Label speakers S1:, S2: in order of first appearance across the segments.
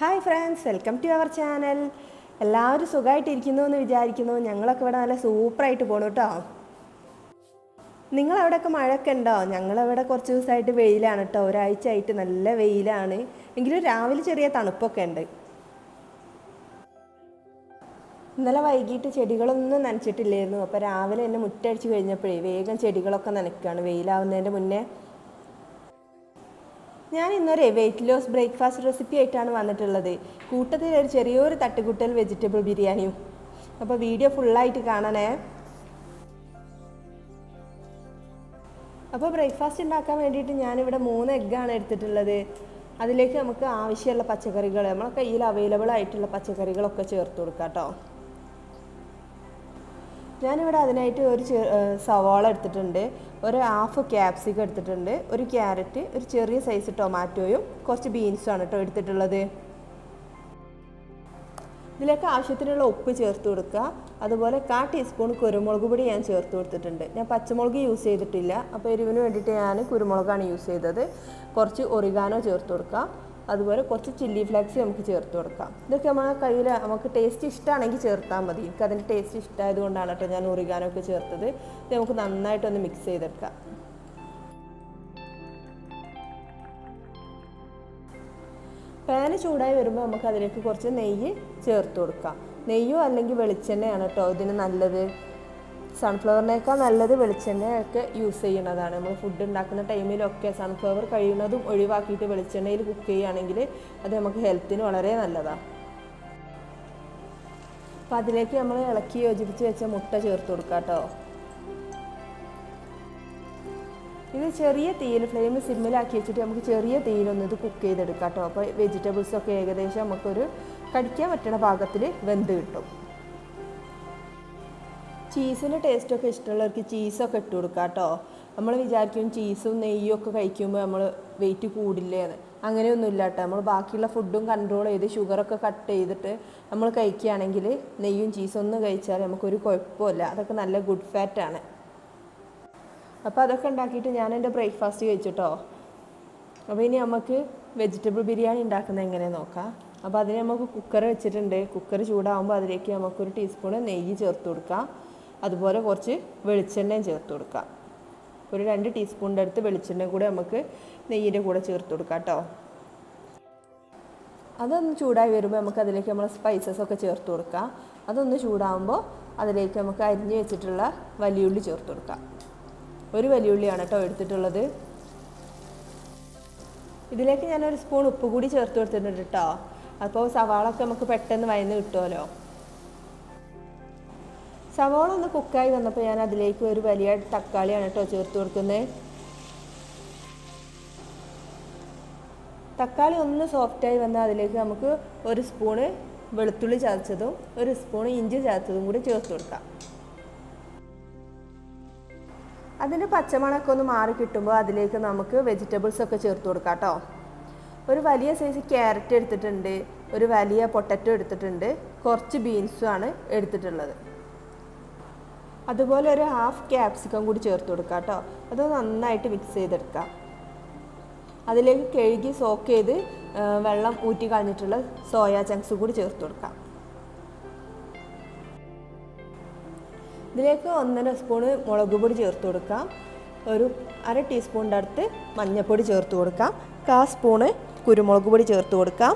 S1: Hi friends welcome to our channel എല്ലാവരും സുഖമായിട്ടിരിക്കുന്നു എന്ന് വിചാരിക്കുന്നു. ഞങ്ങളൊക്കെ ഇവിടെ നല്ല സൂപ്പറായിട്ട് പോണു കേട്ടോ നിങ്ങളവിടെയൊക്കെ മഴയൊക്കെ ഉണ്ടോ? ഞങ്ങളവിടെ കുറച്ച് ദിവസമായിട്ട് വെയിലാണ് കേട്ടോ ഒരാഴ്ച ആയിട്ട് നല്ല വെയിലാണ്. എങ്കിലും രാവിലെ ചെറിയ തണുപ്പൊക്കെ ഉണ്ട്. ഇന്നലെ വൈകിട്ട് ചെടികളൊന്നും നനച്ചിട്ടില്ലായിരുന്നു. അപ്പോൾ രാവിലെ എന്നെ മുറ്റടിച്ച് കഴിഞ്ഞപ്പോഴേ വേഗം ചെടികളൊക്കെ നനയ്ക്കുകയാണ് വെയിലാവുന്നതിന്റെ മുന്നേ ഞാൻ ഇന്നൊരു വെയിറ്റ് ലോസ് ബ്രേക്ക്ഫാസ്റ്റ് റെസിപ്പി ആയിട്ടാണ് വന്നിട്ടുള്ളത്. കൂട്ടത്തിൽ ഒരു ചെറിയൊരു തട്ടുകുട്ടൽ വെജിറ്റബിൾ ബിരിയാണിയും. അപ്പോൾ വീഡിയോ ഫുള്ളായിട്ട് കാണണേ. അപ്പോൾ ബ്രേക്ക്ഫാസ്റ്റ് ഉണ്ടാക്കാൻ വേണ്ടിയിട്ട് ഞാനിവിടെ മൂന്ന് എഗ്ഗാണ് എടുത്തിട്ടുള്ളത്. അതിലേക്ക് നമുക്ക് ആവശ്യമുള്ള പച്ചക്കറികൾ നമ്മളെ കയ്യിൽ അവൈലബിൾ ആയിട്ടുള്ള പച്ചക്കറികളൊക്കെ ചേർത്ത് കൊടുക്കാം കേട്ടോ. ഞാനിവിടെ അതിനായിട്ട് ഒരു സവാള എടുത്തിട്ടുണ്ട്. ഒരു ഹാഫ് ക്യാപ്സിക്കം എടുത്തിട്ടുണ്ട്. ഒരു ക്യാരറ്റ് ഒരു ചെറിയ സൈസ് ടൊമാറ്റോയും കുറച്ച് ബീൻസും ആണ് കേട്ടോ എടുത്തിട്ടുള്ളത്. ഇതിലേക്ക് ആവശ്യത്തിനുള്ള ഉപ്പ് ചേർത്ത് കൊടുക്കുക. അതുപോലെ കാ ടീസ്പൂൺ കുരുമുളക് പൊടി ഞാൻ ചേർത്ത് കൊടുത്തിട്ടുണ്ട്. ഞാൻ പച്ചമുളക് യൂസ് ചെയ്തിട്ടില്ല. അപ്പോൾ എരിവിന് വേണ്ടിയിട്ട് ഞാൻ കുരുമുളകാണ് യൂസ് ചെയ്തത്. കുറച്ച് ഒറിഗാനോ ചേർത്ത് കൊടുക്കുക അതുപോലെ കുറച്ച് ചില്ലി ഫ്ലേക്സ് നമുക്ക് ചേർത്ത് കൊടുക്കാം. ഇതൊക്കെ നമ്മൾ കയ്യിൽ നമുക്ക് ടേസ്റ്റ് ഇഷ്ടമാണെങ്കിൽ ചേർത്താൽ മതി. എനിക്ക് അതിന്റെ ടേസ്റ്റ് ഇഷ്ടമായത് കൊണ്ടാണ് കേട്ടോ ഞാൻ ഉറിഗാനൊക്കെ ചേർത്തത്. ഇത് നമുക്ക് നന്നായിട്ടൊന്ന് മിക്സ് ചെയ്തെടുക്കാം. പാന് ചൂടായി വരുമ്പോൾ നമുക്ക് അതിലേക്ക് കുറച്ച് നെയ്യ് ചേർത്ത് കൊടുക്കാം. നെയ്യോ അല്ലെങ്കിൽ വെളിച്ചെണ്ണയാണ് കേട്ടോ ഇതിന് നല്ലത്? സൺഫ്ലവറിനേക്കാൾ നല്ലത് വെളിച്ചെണ്ണയൊക്കെ യൂസ് ചെയ്യുന്നതാണ്. നമ്മൾ ഫുഡ് ഉണ്ടാക്കുന്ന ടൈമിലൊക്കെ സൺഫ്ലവർ കഴിയുന്നതും ഒഴിവാക്കിയിട്ട് വെളിച്ചെണ്ണയിൽ കുക്ക് ചെയ്യുകയാണെങ്കിൽ അത് നമുക്ക് ഹെൽത്തിന് വളരെ നല്ലതാണ് അപ്പം അതിലേക്ക് നമ്മൾ ഇളക്കി യോജിപ്പിച്ച് വെച്ച മുട്ട ചേർത്ത് കൊടുക്കാം കേട്ടോ ഇത് ചെറിയ തീയിൽ ഫ്ലെയിം സിമ്മിലാക്കി വെച്ചിട്ട് നമുക്ക് ചെറിയ തീയിലൊന്ന് ഇത് കുക്ക് ചെയ്തെടുക്കാം കേട്ടോ അപ്പോൾ വെജിറ്റബിൾസൊക്കെ ഏകദേശം നമുക്കൊരു കടിക്കാൻ പറ്റുന്ന പാകത്തിൽ വെന്ത് കിട്ടും. ചീസിന്റെ ടേസ്റ്റൊക്കെ ഇഷ്ടമുള്ളവർക്ക് ചീസൊക്കെ ഇട്ട് കൊടുക്കാം കേട്ടോ. നമ്മൾ വിചാരിക്കും ചീസും നെയ്യും ഒക്കെ കഴിക്കുമ്പോൾ നമ്മൾ വെയിറ്റ് കൂടില്ലേ എന്ന്. അങ്ങനെയൊന്നും ഇല്ല കേട്ടോ. നമ്മൾ ബാക്കിയുള്ള ഫുഡും കൺട്രോൾ ചെയ്ത് ഷുഗറൊക്കെ കട്ട് ചെയ്തിട്ട് നമ്മൾ കഴിക്കുകയാണെങ്കിൽ നെയ്യും ചീസും ഒന്നും കഴിച്ചാൽ നമുക്കൊരു കുഴപ്പമില്ല. അതൊക്കെ നല്ല ഗുഡ് ഫാറ്റാണ് അപ്പോൾ അതൊക്കെ ഉണ്ടാക്കിയിട്ട് ഞാൻ എന്റെ ബ്രേക്ക്ഫാസ്റ്റ് കഴിച്ചിട്ടോ അപ്പോൾ ഇനി നമുക്ക് വെജിറ്റബിൾ ബിരിയാണി ഉണ്ടാക്കുന്നത് എങ്ങനെ നോക്കാം. അപ്പോൾ അതിന് നമുക്ക് കുക്കർ വെച്ചിട്ടുണ്ട്. കുക്കർ ചൂടാകുമ്പോൾ അതിലേക്ക് നമുക്കൊരു ടീസ്പൂൺ നെയ്യ് ചേർത്ത് കൊടുക്കാം. അതുപോലെ കുറച്ച് വെളിച്ചെണ്ണയും ചേർത്ത് കൊടുക്കാം. ഒരു രണ്ട് ടീസ്പൂണിന്റെ അടുത്ത് വെളിച്ചെണ്ണ കൂടെ നമുക്ക് നെയ്യിന്റെ കൂടെ ചേർത്ത് കൊടുക്കാം കേട്ടോ അതൊന്ന് ചൂടായി വരുമ്പോൾ നമുക്ക് അതിലേക്ക് നമ്മൾ സ്പൈസസ് ഒക്കെ ചേർത്ത് കൊടുക്കാം. അതൊന്ന് ചൂടാകുമ്പോൾ അതിലേക്ക് നമുക്ക് അരിഞ്ഞ് വെച്ചിട്ടുള്ള വലിയുള്ളി ചേർത്ത് കൊടുക്കാം. ഒരു വലിയുള്ളിയാണ് കേട്ടോ എടുത്തിട്ടുള്ളത്. ഇതിലേക്ക് ഞാനൊരു സ്പൂൺ ഉപ്പ് കൂടി ചേർത്ത് കൊടുത്തിട്ടുണ്ട് കേട്ടോ അപ്പോൾ സവാളൊക്കെ നമുക്ക് പെട്ടെന്ന് വയന്ന് കിട്ടുമല്ലോ സവാള ഒന്ന് കുക്കായി വന്നപ്പോൾ ഞാൻ അതിലേക്ക് ഒരു വലിയ തക്കാളിയാണ് കേട്ടോ ചേർത്ത് കൊടുക്കുന്നത് തക്കാളി ഒന്ന് സോഫ്റ്റായി വന്നാൽ അതിലേക്ക് നമുക്ക് ഒരു സ്പൂണ് വെളുത്തുള്ളി ചതച്ചതും ഒരു സ്പൂണ് ഇഞ്ചി ചതച്ചതും കൂടി ചേർത്ത് കൊടുക്കാം. അതിന്റെ പച്ചമണമൊക്കെ ഒന്ന് മാറി കിട്ടുമ്പോൾ അതിലേക്ക് നമുക്ക് വെജിറ്റബിൾസ് ഒക്കെ ചേർത്ത് കൊടുക്കാം കേട്ടോ. ഒരു വലിയ സൈസ് ക്യാരറ്റ് എടുത്തിട്ടുണ്ട് ഒരു വലിയ പൊട്ടറ്റോ എടുത്തിട്ടുണ്ട് കുറച്ച് ബീൻസും ആണ് എടുത്തിട്ടുള്ളത്. അതുപോലെ ഒരു ഹാഫ് ക്യാപ്സിക്കം കൂടി ചേർത്ത് കൊടുക്കാം കേട്ടോ. അത് നന്നായിട്ട് മിക്സ് ചെയ്തെടുക്കാം. അതിലേക്ക് കഴുകി സോക്ക് ചെയ്ത് വെള്ളം ഊറ്റി കളഞ്ഞിട്ടുള്ള സോയാ ചങ്ക്സ് കൂടി ചേർത്ത് കൊടുക്കാം. ഇതിലേക്ക് ഒന്നര സ്പൂണ് മുളക് പൊടി ചേർത്ത് കൊടുക്കാം. ഒരു അര ടീസ്പൂണിന്റെ അടുത്ത് മഞ്ഞൾപ്പൊടി ചേർത്ത് കൊടുക്കാം. കാ സ്പൂണ് കുരുമുളക് പൊടി ചേർത്ത് കൊടുക്കാം.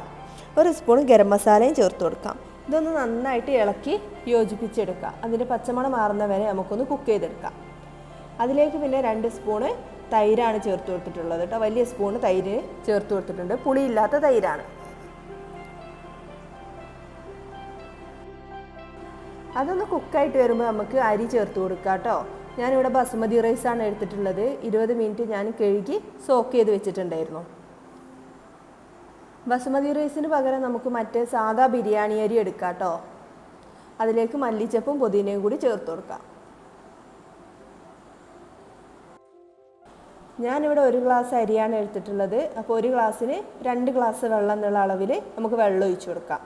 S1: ഒരു സ്പൂൺ ഗരം മസാലയും ചേർത്ത് കൊടുക്കാം. ഇതൊന്ന് നന്നായിട്ട് ഇളക്കി യോജിപ്പിച്ചെടുക്കുക. അതിന്റെ പച്ചമണം മാറുന്ന വരെ നമുക്കൊന്ന് കുക്ക് ചെയ്തെടുക്കാം. അതിലേക്ക് പിന്നെ രണ്ട് സ്പൂണ് തൈരാണ് ചേർത്ത് കൊടുത്തിട്ടുള്ളത് കേട്ടോ. വലിയ സ്പൂണ് തൈര് ചേർത്ത് കൊടുത്തിട്ടുണ്ട്. പുളിയില്ലാത്ത തൈരാണ്. അതൊന്ന് കുക്കായിട്ട് വരുമ്പോൾ നമുക്ക് അരി ചേർത്ത് കൊടുക്കാം കേട്ടോ. ഞാനിവിടെ ബസുമതി റൈസാണ് എടുത്തിട്ടുള്ളത്. ഇരുപത് മിനിറ്റ് ഞാൻ കഴുകി സോക്ക് ചെയ്ത് വെച്ചിട്ടുണ്ടായിരുന്നു. ബസുമതി റൈസിന് പകരം നമുക്ക് മറ്റേ സാധാ ബിരിയാണി അരി എടുക്കാം കേട്ടോ അതിലേക്ക് മല്ലിച്ചപ്പും പുതിനയും കൂടി ചേർത്ത് കൊടുക്കാം. ഞാനിവിടെ ഒരു ഗ്ലാസ് അരിയാണ് എടുത്തിട്ടുള്ളത്. അപ്പോൾ ഒരു ഗ്ലാസ്സിന് രണ്ട് ഗ്ലാസ് വെള്ളം എന്നുള്ള അളവിൽ നമുക്ക് വെള്ളം ഒഴിച്ചു കൊടുക്കാം.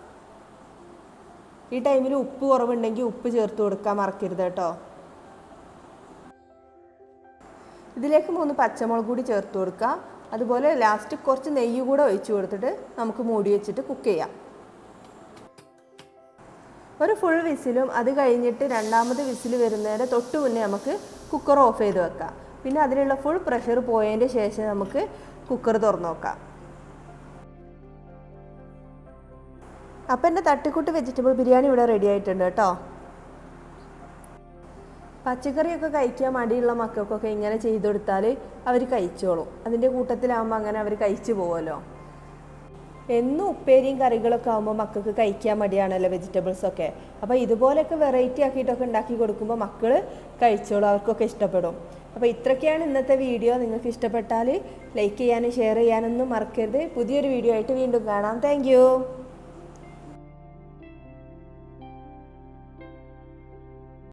S1: ഈ ടൈമിൽ ഉപ്പ് കുറവുണ്ടെങ്കിൽ ഉപ്പ് ചേർത്ത് കൊടുക്കാൻ മറക്കരുത് കേട്ടോ ഇതിലേക്ക് മൂന്ന് പച്ചമുളക് കൂടി ചേർത്ത് കൊടുക്കുക അതുപോലെ ലാസ്റ്റ് കുറച്ച് നെയ്യ് കൂടെ ഒഴിച്ചു കൊടുത്തിട്ട് നമുക്ക് മൂടി വെച്ചിട്ട് കുക്ക് ചെയ്യാം. ഒരു ഫുൾ വിസിലും അത് കഴിഞ്ഞിട്ട് രണ്ടാമത് വിസിൽ വരുന്നതിന് തൊട്ട് മുന്നേ നമുക്ക് കുക്കർ ഓഫ് ചെയ്ത് വെക്കാം. പിന്നെ അതിനുള്ള ഫുൾ പ്രഷർ പോയതിന്റെ ശേഷം നമുക്ക് കുക്കർ തുറന്നു നോക്കാം. അപ്പം എന്റെ തട്ടിക്കൂട്ട് വെജിറ്റബിൾ ബിരിയാണി ഇവിടെ റെഡി ആയിട്ടുണ്ട് കേട്ടോ. പച്ചക്കറിയൊക്കെ കഴിക്കാൻ മടിയുള്ള മക്കൾക്കൊക്കെ ഇങ്ങനെ ചെയ്തു കൊടുത്താൽ അവർ കഴിച്ചോളും. അതിന്റെ കൂട്ടത്തിലാകുമ്പോൾ അങ്ങനെ അവർ കഴിച്ചു പോകുമല്ലോ എന്നും ഉപ്പേരിയും കറികളൊക്കെ ആകുമ്പോൾ മക്കൾക്ക് കഴിക്കാൻ മടിയാണല്ലോ വെജിറ്റബിൾസൊക്കെ അപ്പോൾ ഇതുപോലെയൊക്കെ വെറൈറ്റി ആക്കിയിട്ടൊക്കെ ഉണ്ടാക്കി കൊടുക്കുമ്പോൾ മക്കൾ കഴിച്ചോളും അവർക്കൊക്കെ ഇഷ്ടപ്പെടും. അപ്പോൾ ഇത്രയൊക്കെയാണ് ഇന്നത്തെ വീഡിയോ നിങ്ങൾക്ക് ഇഷ്ടപ്പെട്ടാൽ ലൈക്ക് ചെയ്യാനും ഷെയർ ചെയ്യാനൊന്നും മറക്കരുത്. പുതിയൊരു വീഡിയോ ആയിട്ട് വീണ്ടും കാണാം. താങ്ക്